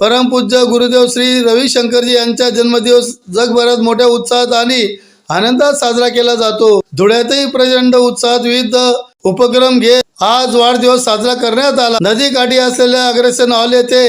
परमपूज्य गुरुदेव श्री रविशंकरजी यांचा जन्मदिवस जगभरात मोठ्या उत्साहात आणि आनंदात साजरा केला जातो. धुळ्यातही प्रचंड उत्साहात विविध उपक्रम घेत आज वाढदिवस साजरा करण्यात आला. नदीकाठी असलेल्या अग्रसेन हॉल येथे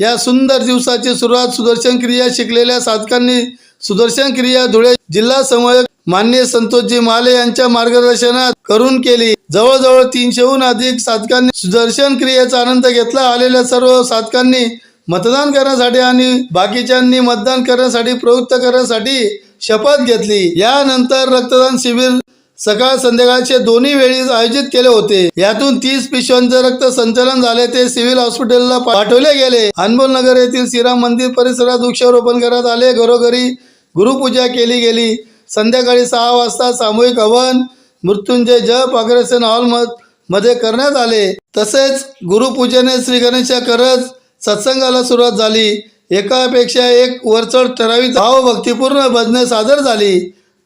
या सुंदर दिवसाची सुरुवात सुदर्शन क्रिया शिकलेल्या साधकांनी सुदर्शन क्रिया धुळे जिल्हा समन्वयक मान्य संतोषजी माले यांच्या मार्गदर्शनात करून केली. जवळजवळ तीनशेहून अधिक साधकांनी सुदर्शन क्रियेचा आनंद घेतला. आलेल्या सर्व साधकांनी मतदान करण्यासाठी आणि बाकीच्यांनी मतदान करण्यासाठी प्रवृत्त करण्यासाठी शपथ घेतली. यानंतर रक्तदान शिबिर सकाळ संध्याकाळचे दोन्ही वेळी आयोजित केले होते. यातून तीस पिशव्यांचे रक्त संचलन झाले. ते सिव्हिल हॉस्पिटलला पाठवले गेले. अनमोल नगर येथील श्रीराम मंदिर परिसरात वृक्षारोपण करण्यात आले. घरोघरी गुरुपूजा केली गेली. संध्याकाळी सहा वाजता सामूहिक हवन मृत्युंजय जप अग्रेसन हॉल म- मध्ये करण्यात आले. तसेच गुरुपूजेने श्री गणेशा करत सत्संगाला सुरुवात झाली. एकापेक्षा एक वरचढ ठराविक भावभक्तीपूर्ण भजने सादर झाली.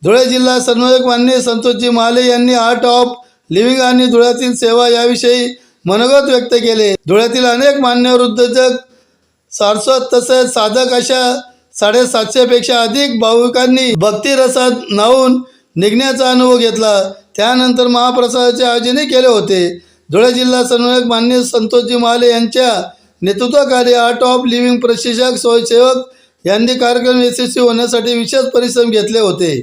धुळे जिल्हा संयोजक मान्य संतोषजी महाले यांनी आर्ट ऑफ लिव्हिंग आणि धुळ्यातील सेवा याविषयी मनोगत व्यक्त केले. धुळ्यातील अनेक मान्यवर उद्योजक सारस्वत तसेच साधक अशा साडेसातशेपेक्षा अधिक भाविकांनी भक्ती रसात न्हावून निघण्याचा अनुभव घेतला. त्यानंतर महाप्रसादाचे आयोजनही केले होते. धुळे जिल्हा संयोजक मान्य संतोषजी महाले यांच्या नेतृत्वाखाली आर्ट ऑफ लिव्हिंग प्रशिक्षक स्वयंसेवक यांनी कार्यक्रम यशस्वी होण्यासाठी विशेष परिश्रम घेतले होते.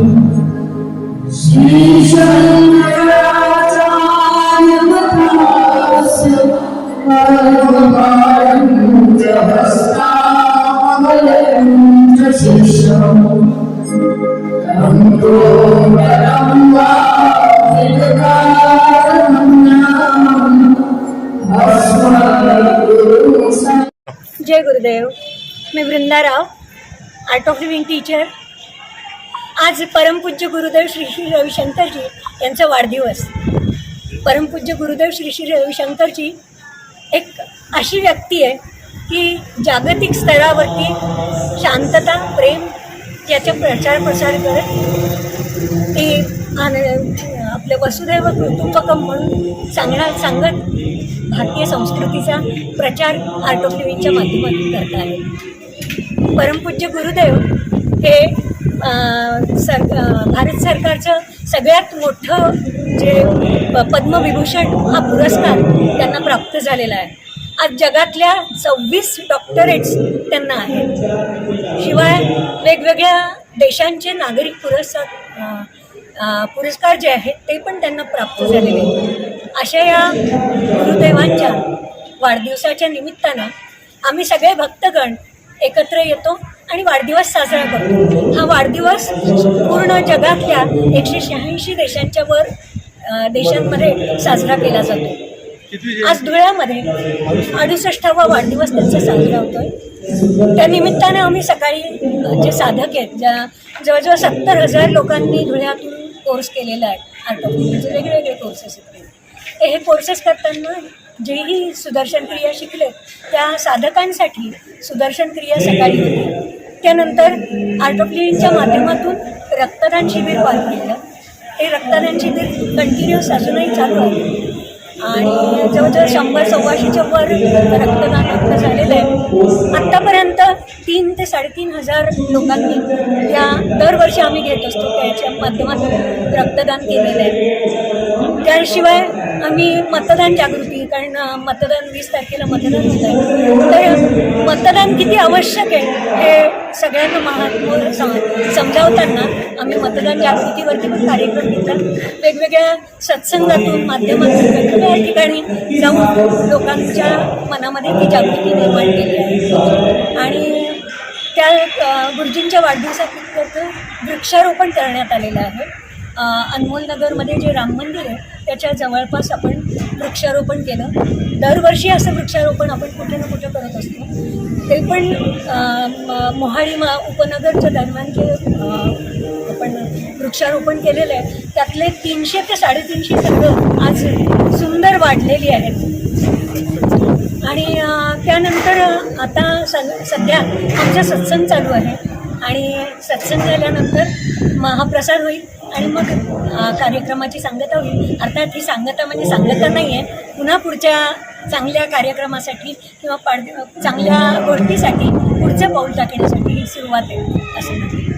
जय गुरुदेव मी Vrindarao Art of Living teacher. आज परमपूज्य गुरुदेव श्री श्री रविशंकरजी यांचा वाढदिवस. परमपूज्य गुरुदेव श्री श्री रविशंकरजी एक अशी व्यक्ती आहे की जागतिक स्तरावरती शांतता प्रेम याचा प्रचार प्रसार करत ते आपलं वसुदैव कुटुंबकम म्हणून सांगणार सांगत भारतीय संस्कृतीचा प्रचार आर्ट ऑफ लिव्हिंगच्या माध्यमातून करत आहे. परमपूज्य गुरुदेव हे सर भारत सरकारचं सगळ्यात मोठं जे प- पद्मविभूषण हा पुरस्कार त्यांना प्राप्त झालेला आहे. आज जगातल्या सव्वीस डॉक्टरेट्स त्यांना आहेत. शिवाय वेगवेगळ्या देशांचे नागरिक पुरस्कार पुरस्कार जे आहेत ते पण त्यांना प्राप्त झालेले आहेत. अशा या गुरुदेवांच्या वाढदिवसाच्या निमित्तानं आम्ही सगळे भक्तगण एकत्र येतो आणि वाढदिवस साजरा करतो. हा वाढदिवस पूर्ण जगातल्या एकशे शहाऐंशी देशांच्या वर देशांमध्ये साजरा केला जातो. आज धुळ्यामध्ये अडुसष्टावा वाढदिवस त्यांचा साजरा होतोय. त्या निमित्ताने आम्ही सकाळी जे साधक आहेत ज्या जवळजवळ सत्तर हजार लोकांनी धुळ्यातून कोर्स केलेला आहे आर्ट म्हणजे ऑफ वेगवेगळे कोर्सेस आहेत. ते हे कोर्सेस करताना जेही सुदर्शन क्रिया शिकले त्या साधकांसाठी सुदर्शन क्रिया सकाळी होती. त्यानंतर आर्ट ऑफ लिव्हिंगच्या माध्यमातून रक्तदान शिबिर पार पडलं. ते रक्तदान शिबिर कंटिन्युअस अजूनही चालू आहे. आणि जवळजवळ शंभर सव्वाशेच्या वर रक्तदान आपलं झालेलं आहे. आत्तापर्यंत तीन ते साडेतीन हजार लोकांनी या दरवर्षी आम्ही घेत असतो त्याच्या माध्यमातून रक्तदान केलेलं आहे. त्याशिवाय आम्ही मतदान जागृती कारण मतदान वीस तारखेला मतदान होत आहे. तर मतदान किती आवश्यक आहे हे सगळ्यांना महात्मा सम- समजावताना आम्ही मतदान जागृतीवरती पण कार्यक्रम घेतात वेगवेगळ्या सत्संगातून माध्यमातून वेगवेगळ्या ठिकाणी जाऊन लोकांच्या मनामध्ये ती जागृती निर्माण केली आहे. आणि त्या गुरुजींच्या वाढदिवसात वृक्षारोपण करण्यात आलेलं आहे. अनमोलनगरमध्ये अनमोल नगरमध्ये जे राम मंदिर आहे त्याच्या जवळपास आपण वृक्षारोपण केलं. दरवर्षी असं वृक्षारोपण आपण कुठे ना कुठे करत असतो. ते पण म- मोहाडी मा उपनगरच्या दरम्यान जे आपण वृक्षारोपण केलेलं आहे त्यातले तीनशे ते साडेतीनशे सगळं आज सुंदर वाढलेली आहेत. आणि त्यानंतर आता स सध्या आमचा सत्संग चालू आहे. आणि सत्संग झाल्यानंतर महाप्रसाद होईल. आणि मग कार्यक्रमाची सांगता होईल. अर्थात ही सांगता म्हणजे सांगता नाही आहे पुन्हा पुढच्या चांगल्या कार्यक्रमासाठी किंवा पाड चांगल्या गोष्टीसाठी पुढचं पाऊल टाकण्यासाठी ही सुरुवात आहे. असं म्हणजे